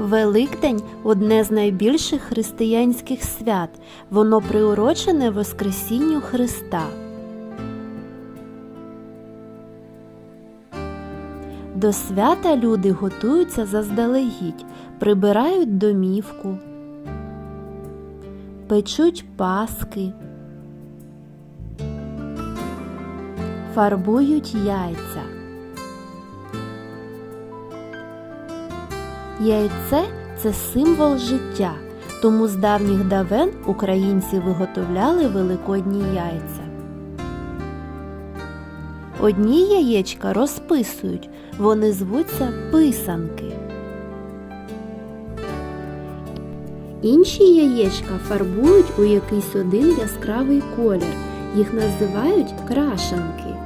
Великдень одне з найбільших християнських свят. Воно приурочене Воскресінню Христа. До свята люди готуються заздалегідь, прибирають домівку, печуть паски, фарбують яйця. Яйце це символ життя, тому з давніх давен українці виготовляли великодні яйця. Одні яєчка розписують, вони звуться писанки. Інші яєчка фарбують у якийсь один яскравий колір. Їх називають крашанки.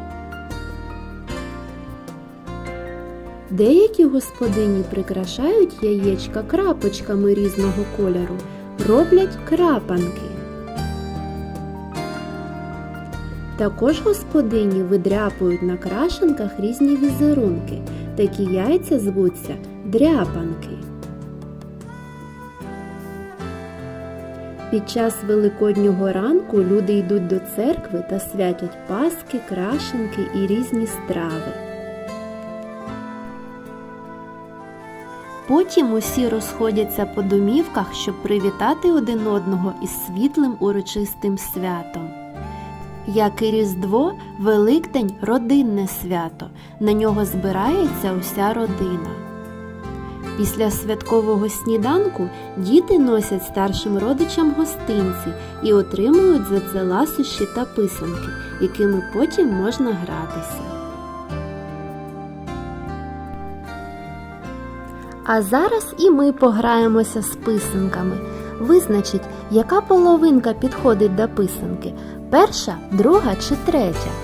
Деякі господині прикрашають яєчка крапочками різного кольору, роблять крапанки. Також господині видряпують на крашенках різні візерунки. Такі яйця звуться дряпанки. Під час великоднього ранку люди йдуть до церкви та святять паски, крашенки і різні страви. Потім усі розходяться по домівках, щоб привітати один одного із світлим урочистим святом. Як і Різдво, Великдень родинне свято. На нього збирається уся родина. Після святкового сніданку діти носять старшим родичам гостинці і отримують за це ласощі та писанки, якими потім можна гратися. А зараз і ми пограємося з писанками. Визначіть, яка половинка підходить до писанки перша, друга чи третя.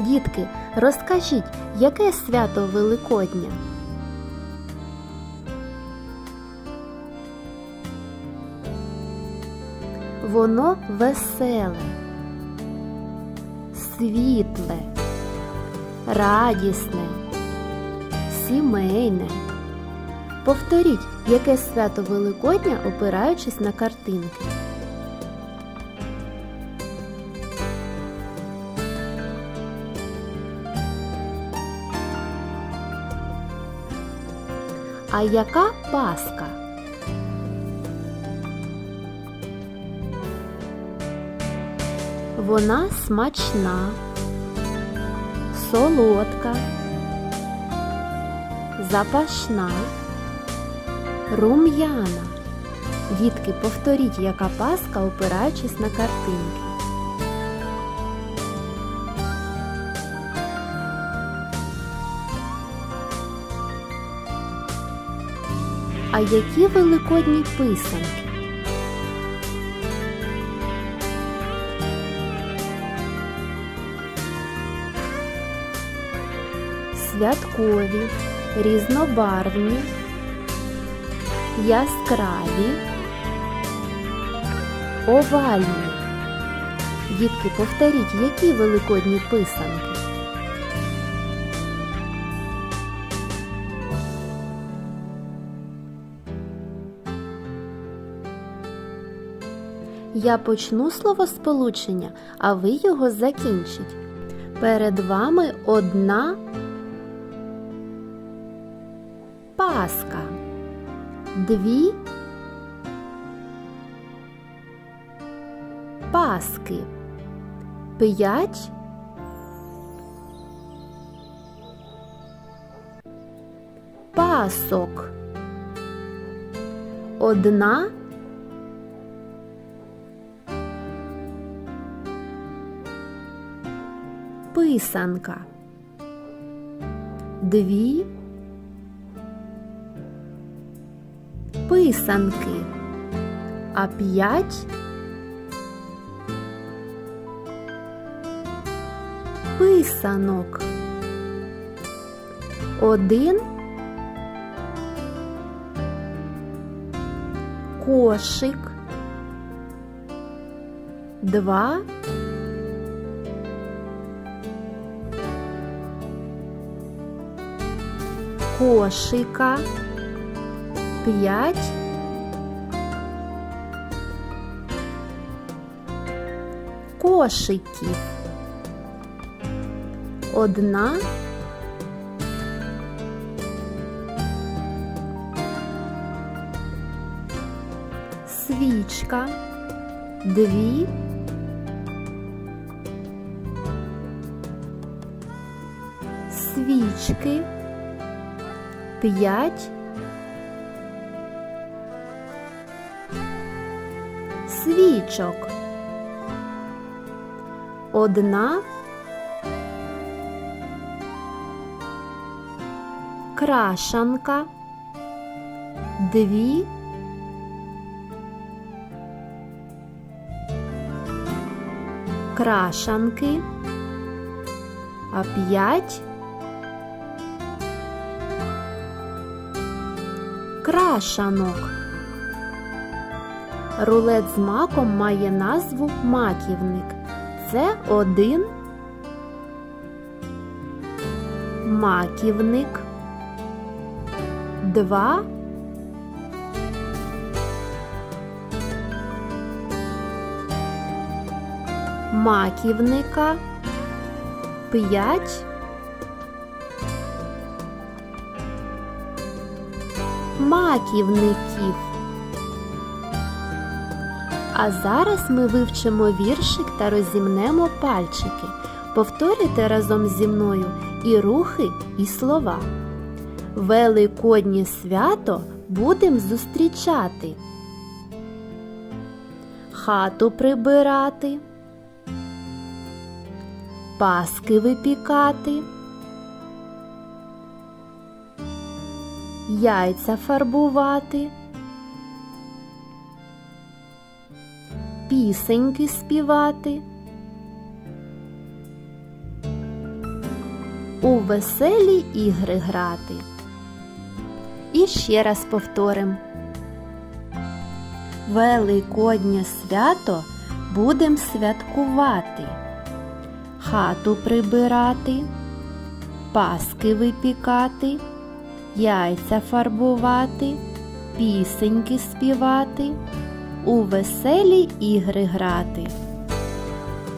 Дітки, розкажіть, яке свято Великодня? Воно веселе, світле, радісне, сімейне. Повторіть, яке свято Великодня, опираючись на картинки. А яка паска? Вона смачна, солодка, запашна, рум'яна. Дітки, повторіть, яка паска, опираючись на картинки. А які великодні писанки? Святкові, різнобарвні, яскраві, овальні. Дітки, повторіть, які великодні писанки? Я почну словосполучення, а ви його закінчіть. Перед вами одна Паска. Дві паски. П'ять пасок. Одна писанка. Дві писанки, а п'ять писанок. Один кошик. Два кошика. П'ять. Кошиків. Одна. Свічка, дві. Свічки, п'ять. Свічок. Одна. Крашанка, дві. Крашанки, а п'ять крашанок. Рулет з маком має назву маківник. Це один маківник, два маківника, п'ять маківників. А зараз ми вивчимо віршик та розімнемо пальчики. Повторюйте разом зі мною і рухи, і слова. Великоднє свято будем зустрічати. Хату прибирати, паски випікати, яйця фарбувати. пісеньки співати. У веселі ігри грати. І ще раз повторим. Великоднє свято будем святкувати, хату прибирати, паски випікати, яйця фарбувати, пісеньки співати у веселі ігри грати.